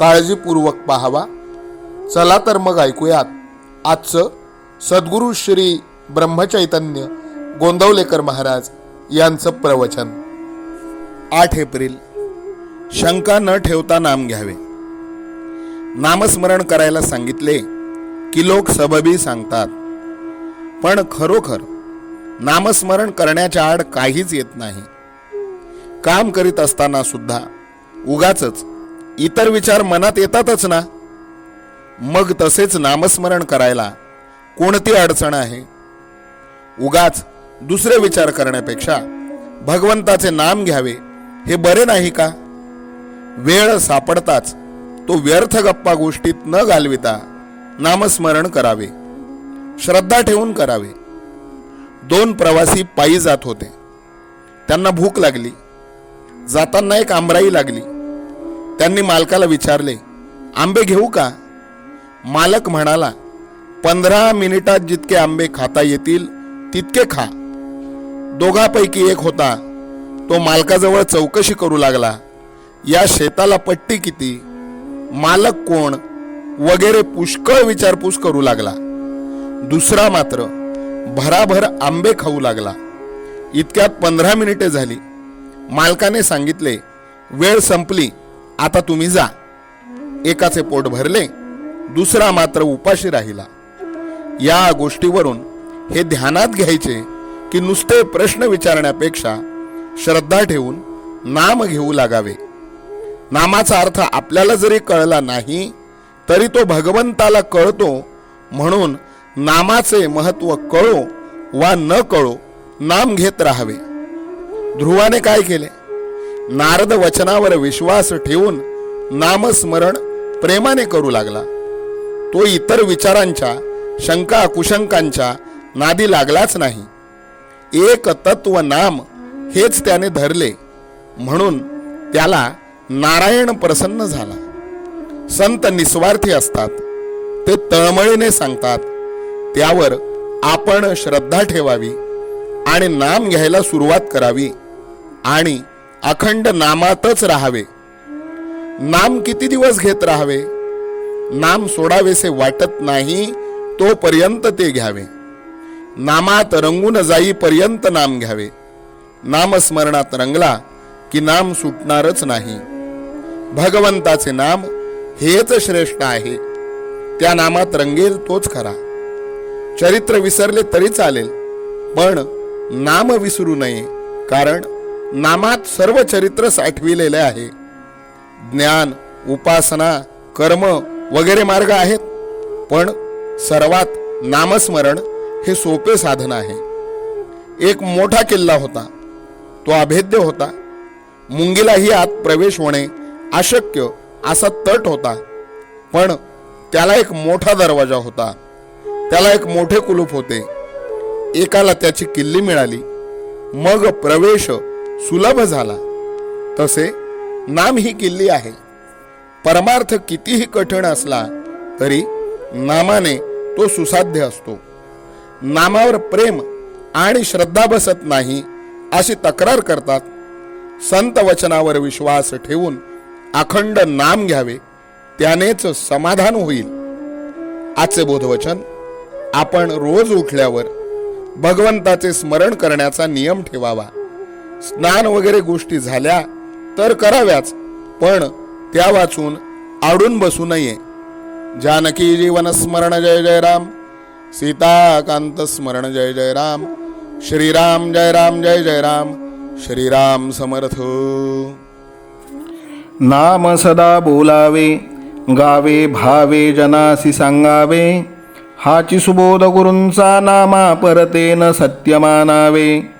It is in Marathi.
काळजीपूर्वक पाहावा. चला तर मग ऐकूयात. आजचं सद्गुरू श्री ब्रह्मचैतन्य गोंदवलेकर महाराज यांचं प्रवचन. आठ एप्रिल. शंका न ठेवता नाम घ्यावे. नामस्मरण करायला सांगितले की लोक सबबी सांगतात. पण खरोखर नामस्मरण करण्याच्या आड काहीच येत नाही. काम करीत असताना सुद्धा उगाच इतर विचार मनात येतातच ना? मग तसेच नामस्मरण करायला कोणती अडचण आहे? उगाच दुसरे विचार करण्यापेक्षा भगवंताचे नाम घ्यावे हे बरे नाही का? वेळ सापडताच तो व्यर्थ गप्पा गोष्टीत न घालविता नामस्मरण करावे श्रद्धा ठेवून करावे. दोन प्रवासी पायी जात होते. त्यांना भूक लागली. जाताना एक आमराई लागली. त्यांनी मालकाला विचारले आंबे घेऊ का? मालक म्हणाला पंधरा मिनिटात जितके आंबे खाता येतील तितके खा. दोघापैकी एक होता तो मालकाजवळ चौकशी करू लागला या शेताला पट्टी किती? मालक कोण? वगैरे पुष्कळ विचारपूस करू लागला. दुसरा मात्र भराभर आंबे खाऊ लागला. इतक्यात पंधरा मिनिटे झाली. मालकाने सांगितले वेळ संपली. आता तुम्ही जा. एकाचे पोट भरले दुसरा मात्र उपाशी राहिला. या गोष्टीवरून हे ध्यानात घ्यायचे की नुसते प्रश्न विचारण्यापेक्षा श्रद्धा ठेवून नाम घेऊ लागावे. नामाचा अर्थ आपल्याला जरी कळला नाही तरी तो भगवंताला कळतो म्हणून नामाचे महत्त्व कळो वा न कळो नाम घेत राहावे. ध्रुवाने काय केले? नारद वचनावर विश्वास ठेवून नामस्मरण प्रेमाने करू लागला. तो इतर विचारांच्या शंका कुशंकांच्या नादी लागलाच नाही. एक तत्व नाम हेच त्याने धरले. म्हणून त्याला नारायण प्रसन्न झाला. संत निस्वार्थी असतात. ते तळमळीने सांगतात त्यावर आपण श्रद्धा ठेवावी आणि नाम घ्यायला सुरुवात करावी आणि अखंड नामातच राहावे. नाम किती दिवस घेत राहावे? नाम सोडावेसे वाटत नाही तोपर्यंत ते घ्यावे. नामात रंगून जाईपर्यंत नाम घ्यावे. नामस्मरणात रंगला की नाम सुटणारच नाही. भगवंताचे नाम हेच श्रेष्ठ आहे. त्या नामात रंगेल तोच खरा. चरित्र विसरले तरी चालेल पण नाम विसरू नये कारण नामात सर्व चरित्र साठविलेले आहे. ज्ञान उपासना कर्म वगैरे मार्ग आहेत. पण सर्वात नामस्मरण हे सोपे साधन आहे. एक मोठा किल्ला होता. तो अभेद्य होता. मुंगीलाही आत प्रवेश होणे अशक्य असा तट होता. पण त्याला एक मोठा दरवाजा होता. त्याला एक मोठे कुलूप होते. एकाला त्याची किल्ली मिळाली. मग प्रवेश सुलभ झाला. तसे नाम ही किल्ली आहे. परमार्थ कितीही कठीण असला तरी नामाने तो सुसाध्य असतो. नामावर प्रेम आणि श्रद्धा बसत नाही अशी तक्रार करतात. संत वचनावर विश्वास ठेवून अखंड नाम घ्यावे त्यानेच समाधान होईल. आजचे बोधवचन आपण रोज उठल्यावर भगवंताचे स्मरण करण्याचा नियम ठेवावा. स्नान वगैरे गोष्टी झाल्या तर कराव्याच पण त्या वाचून आडून बसू नये. जानकी जीवन स्मरण जय जय राम. सीताकांत स्मरण जय जय राम. श्रीराम जय राम जय जय राम. श्रीराम समर्थ. नाम सदा बोलावे गावे भावे जनासी सांगावे हाची सुबोध गुरूंचा नामा परतेन सत्यमानावे.